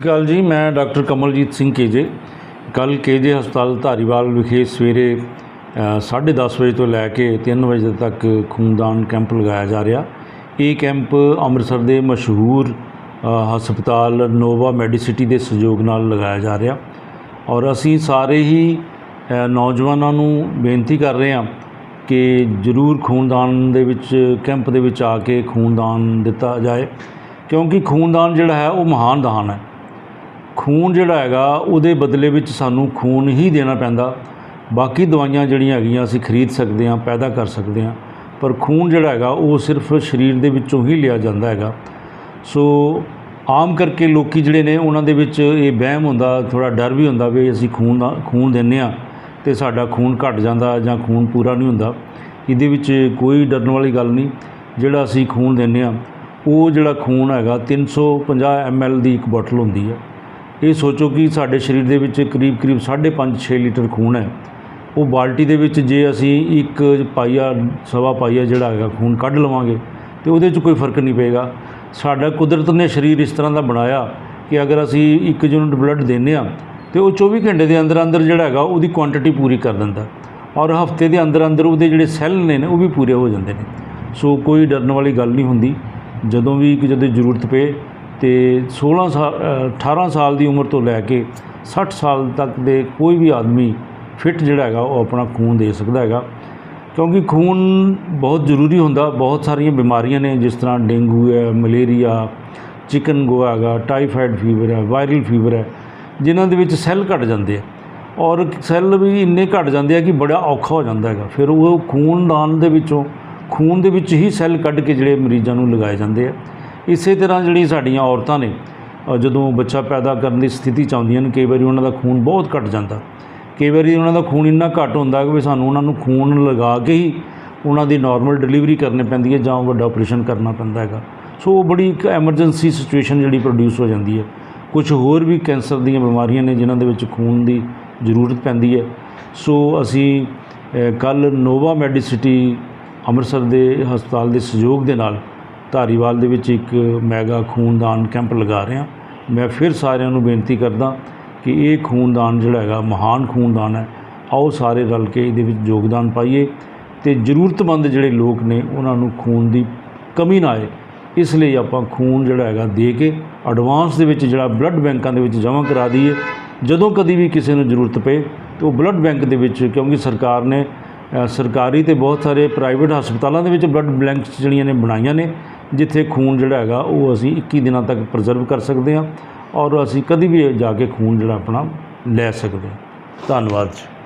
ਗੱਲ ਜੀ ਮੈਂ ਡਾਕਟਰ ਕਮਲਜੀਤ ਸਿੰਘ ਕੇਜੇ। ਕੱਲ ਕੇਜੇ ਹਸਪਤਾਲ ਧਾਰੀਵਾਲ ਵਿਖੇ ਸਵੇਰੇ ਅ, 10:30 ਵਜੇ ਤੋਂ ਲੈ ਕੇ 3 ਵਜੇ ਤੱਕ ਖੂਨਦਾਨ ਕੈਂਪ ਲਗਾਇਆ ਜਾ ਰਿਹਾ। ਇਹ ਕੈਂਪ ਅੰਮ੍ਰਿਤਸਰ ਦੇ ਮਸ਼ਹੂਰ ਹਸਪਤਾਲ ਨੋਵਾ ਮੈਡੀਸਿਟੀ ਦੇ ਸਹਿਯੋਗ ਨਾਲ ਲਗਾਇਆ ਜਾ ਰਿਹਾ। ਔਰ ਅਸੀਂ ਸਾਰੇ ਹੀ ਨੌਜਵਾਨਾਂ ਨੂੰ ਬੇਨਤੀ ਕਰ ਰਹੇ ਹਾਂ ਕਿ ਜ਼ਰੂਰ ਖੂਨਦਾਨ ਦੇ ਵਿੱਚ ਕੈਂਪ ਦੇ ਵਿੱਚ ਆ ਕੇ ਖੂਨਦਾਨ ਦਿੱਤਾ ਜਾਏ। ਕਿਉਂਕਿ ਖੂਨਦਾਨ ਜਿਹੜਾ ਹੈ ਉਹ ਮਹਾਨ ਦਾਨ ਹੈ। ਖੂਨ ਜਿਹੜਾ ਹੈਗਾ, ਉਹਦੇ ਬਦਲੇ ਵਿੱਚ ਸਾਨੂੰ ਖੂਨ ਹੀ ਦੇਣਾ ਪੈਂਦਾ। ਬਾਕੀ ਦਵਾਈਆਂ ਜਿਹੜੀਆਂ ਹੈਗੀਆਂ, ਅਸੀਂ ਖਰੀਦ ਸਕਦੇ ਹਾਂ, ਪੈਦਾ ਕਰ ਸਕਦੇ ਹਾਂ। ਪਰ ਖੂਨ ਜਿਹੜਾ ਹੈਗਾ, ਉਹ ਸਿਰਫ ਸਰੀਰ ਦੇ ਵਿੱਚੋਂ ਹੀ ਲਿਆ ਜਾਂਦਾ ਹੈਗਾ। ਸੋ ਆਮ ਕਰਕੇ ਲੋਕੀ ਜਿਹੜੇ ਨੇ, ਉਹਨਾਂ ਦੇ ਵਿੱਚ ਇਹ ਵਹਿਮ ਹੁੰਦਾ ਥੋੜਾ ਡਰ ਵੀ ਹੁੰਦਾ ਵੀ ਅਸੀਂ ਖੂਨ ਦਾ ਖੂਨ ਦਿੰਨੇ ਆ ਤੇ ਸਾਡਾ ਖੂਨ ਘਟ ਜਾਂਦਾ ਜਾਂ ਖੂਨ ਪੂਰਾ ਨਹੀਂ ਹੁੰਦਾ। ਇਹਦੇ ਵਿੱਚ ਕੋਈ ਡਰਨ ਵਾਲੀ ਗੱਲ ਨਹੀਂ। ਜਿਹੜਾ ਅਸੀਂ ਖੂਨ ਦਿੰਨੇ ਆ ਉਹ ਜਿਹੜਾ ਖੂਨ ਹੈਗਾ 350 ml ਦੀ ਇੱਕ ਬੋਤਲ ਹੁੰਦੀ ਹੈ। ਇਹ ਸੋਚੋ ਕਿ ਸਾਡੇ ਸਰੀਰ ਦੇ ਵਿੱਚ ਕਰੀਬ ਕਰੀਬ 5.5 6 ਲੀਟਰ ਖੂਨ ਹੈ। ਉਹ ਬਾਲਟੀ ਦੇ ਵਿੱਚ ਜੇ ਅਸੀਂ ਇੱਕ ਪਾਈਆ, ਸਵਾ ਪਾਈਆ ਜਿਹੜਾ ਹੈਗਾ ਖੂਨ ਕੱਢ ਲਵਾਂਗੇ, ਤੇ ਉਹਦੇ 'ਚ ਕੋਈ ਫ਼ਰਕ ਨਹੀਂ ਪਏਗਾ। ਸਾਡਾ ਕੁਦਰਤ ਨੇ ਸਰੀਰ ਇਸ ਤਰ੍ਹਾਂ ਦਾ ਬਣਾਇਆ ਕਿ ਅਗਰ ਅਸੀਂ ਇੱਕ ਯੂਨਿਟ ਬਲੱਡ ਦਿੰਦੇ ਆ ਤੇ ਉਹ 24 ਘੰਟੇ ਦੇ ਅੰਦਰ ਅੰਦਰ ਜਿਹੜਾ ਹੈਗਾ ਉਹਦੀ ਕੁਆਂਟੀਟੀ ਪੂਰੀ ਕਰ ਦਿੰਦਾ। ਔਰ ਹਫ਼ਤੇ ਦੇ ਅੰਦਰ ਅੰਦਰ ਉਹਦੇ ਜਿਹੜੇ ਸੈੱਲ ਨੇ ਨੇ, ਉਹ ਵੀ ਪੂਰੇ ਹੋ ਜਾਂਦੇ ਨੇ। ਸੋ ਕੋਈ ਡਰਨ ਵਾਲੀ ਗੱਲ ਨਹੀਂ ਹੁੰਦੀ। ਜਦੋਂ ਵੀ ਜਦੋਂ ਜ਼ਰੂਰਤ ਪਏ ਤੇ 16 ਸਾਲ ਅ, 18 ਸਾਲ ਦੀ ਉਮਰ ਤੋਂ ਲੈ ਕੇ 60 ਸਾਲ ਤੱਕ ਦੇ ਕੋਈ ਵੀ ਆਦਮੀ ਫਿੱਟ ਜਿਹੜਾ ਹੈਗਾ ਉਹ ਆਪਣਾ ਖੂਨ ਦੇ ਸਕਦਾ ਹੈਗਾ। ਕਿਉਂਕਿ ਖੂਨ ਬਹੁਤ ਜ਼ਰੂਰੀ ਹੁੰਦਾ ਬਹੁਤ ਸਾਰੀਆਂ ਬਿਮਾਰੀਆਂ ਨੇ ਜਿਸ ਤਰ੍ਹਾਂ ਡੇਂਗੂ ਹੈ ਮਲੇਰੀਆ ਚਿਕਨ ਗੋਆ ਹੈਗਾ ਟਾਈਫਾਇਡ ਫੀਵਰ ਹੈ ਵਾਇਰਲ ਫੀਵਰ ਹੈ ਜਿਨ੍ਹਾਂ ਦੇ ਵਿੱਚ ਸੈੱਲ ਘਟ ਜਾਂਦੇ ਆ। ਔਰ ਸੈੱਲ ਵੀ ਇੰਨੇ ਘਟ ਜਾਂਦੇ ਆ ਕਿ ਬੜਾ ਔਖਾ ਹੋ ਜਾਂਦਾ ਹੈਗਾ। ਫਿਰ ਉਹ ਖੂਨਦਾਨ ਦੇ ਵਿੱਚੋਂ ਖੂਨ ਦੇ ਵਿੱਚ ਹੀ ਸੈੱਲ ਕੱਢ ਕੇ ਜਿਹੜੇ ਮਰੀਜ਼ਾਂ ਨੂੰ ਲਗਾਏ ਜਾਂਦੇ ਆ। ਇਸੇ ਤਰ੍ਹਾਂ ਜਿਹੜੀ ਸਾਡੀਆਂ ਔਰਤਾਂ ਨੇ ਜਦੋਂ ਬੱਚਾ ਪੈਦਾ ਕਰਨ ਦੀ ਸਥਿਤੀ ਚ ਆਉਂਦੀਆਂ ਨੇ, ਕਈ ਵਾਰੀ ਉਹਨਾਂ ਦਾ ਖੂਨ ਬਹੁਤ ਘਟ ਜਾਂਦਾ। ਕਈ ਵਾਰੀ ਉਹਨਾਂ ਦਾ ਖੂਨ ਇੰਨਾ ਘੱਟ ਹੁੰਦਾ ਕਿ ਵੀ ਸਾਨੂੰ ਉਹਨਾਂ ਨੂੰ ਖੂਨ ਲਗਾ ਕੇ ਹੀ ਉਹਨਾਂ ਦੀ ਨਾਰਮਲ ਡਿਲੀਵਰੀ ਕਰਨੀ ਪੈਂਦੀ ਹੈ ਜਾਂ ਵੱਡਾ ਆਪਰੇਸ਼ਨ ਕਰਨਾ ਪੈਂਦਾ ਹੈਗਾ। ਸੋ ਉਹ ਬੜੀ ਇੱਕ ਐਮਰਜੈਂਸੀ ਸਿਚੁਏਸ਼ਨ ਜਿਹੜੀ ਪ੍ਰੋਡਿਊਸ ਹੋ ਜਾਂਦੀ ਹੈ। ਕੁਝ ਹੋਰ ਵੀ ਕੈਂਸਰ ਦੀਆਂ ਬਿਮਾਰੀਆਂ ਨੇ ਜਿਨ੍ਹਾਂ ਦੇ ਵਿੱਚ ਖੂਨ ਦੀ ਜ਼ਰੂਰਤ ਪੈਂਦੀ ਹੈ। ਸੋ ਅਸੀਂ ਕੱਲ ਨੋਵਾ ਮੈਡੀਸਿਟੀ ਅੰਮ੍ਰਿਤਸਰ ਦੇ ਹਸਪਤਾਲ ਦੇ ਸਹਿਯੋਗ ਦੇ ਨਾਲ ਧਾਰੀਵਾਲ ਦੇ ਵਿੱਚ ਇੱਕ ਮੈਗਾ ਖੂਨਦਾਨ ਕੈਂਪ ਲਗਾ ਰਿਹਾ। ਮੈਂ ਫਿਰ ਸਾਰਿਆਂ ਨੂੰ ਬੇਨਤੀ ਕਰਦਾ ਕਿ ਇਹ ਖੂਨਦਾਨ ਜਿਹੜਾ ਹੈਗਾ, ਮਹਾਨ ਖੂਨਦਾਨ ਹੈ। ਆਓ ਸਾਰੇ ਰਲ ਕੇ ਇਹਦੇ ਵਿੱਚ ਯੋਗਦਾਨ ਪਾਈਏ ਤੇ ਜ਼ਰੂਰਤਮੰਦ ਜਿਹੜੇ ਲੋਕ ਨੇ, ਉਹਨਾਂ ਨੂੰ ਖੂਨ ਦੀ ਕਮੀ ਨਾ ਆਏ। ਇਸ ਲਈ ਆਪਾਂ ਖੂਨ ਜਿਹੜਾ ਹੈਗਾ ਦੇ ਕੇ ਐਡਵਾਂਸ ਦੇ ਵਿੱਚ ਜਿਹੜਾ ਬਲੱਡ ਬੈਂਕਾਂ ਦੇ ਵਿੱਚ ਜਮ੍ਹਾਂ ਕਰਾ ਦਈਏ। ਜਦੋਂ ਕਦੀ ਵੀ ਕਿਸੇ ਨੂੰ ਜ਼ਰੂਰਤ ਪਏ ਤੇ ਉਹ ਬਲੱਡ ਬੈਂਕ ਦੇ ਵਿੱਚ, ਕਿਉਂਕਿ ਸਰਕਾਰ ਨੇ ਸਰਕਾਰੀ ਤੇ ਬਹੁਤ ਸਾਰੇ ਪ੍ਰਾਈਵੇਟ ਹਸਪਤਾਲਾਂ ਦੇ ਵਿੱਚ ਬਲੱਡ ਬੈਂਕਸ ਜਿਹੜੀਆਂ ਨੇ ਬਣਾਈਆਂ ਨੇ। ਜਿੱਥੇ ਖੂਨ ਜਿਹੜਾ ਹੈਗਾ, ਉਹ ਅਸੀਂ 21 ਦਿਨਾਂ ਤੱਕ ਪ੍ਰੀਜ਼ਰਵ ਕਰ ਸਕਦੇ ਹਾਂ ਔਰ ਅਸੀਂ ਕਦੀ ਵੀ ਜਾ ਕੇ ਖੂਨ ਜਿਹੜਾ ਆਪਣਾ ਲੈ ਸਕਦੇ ਹਾਂ। ਧੰਨਵਾਦ ਜੀ।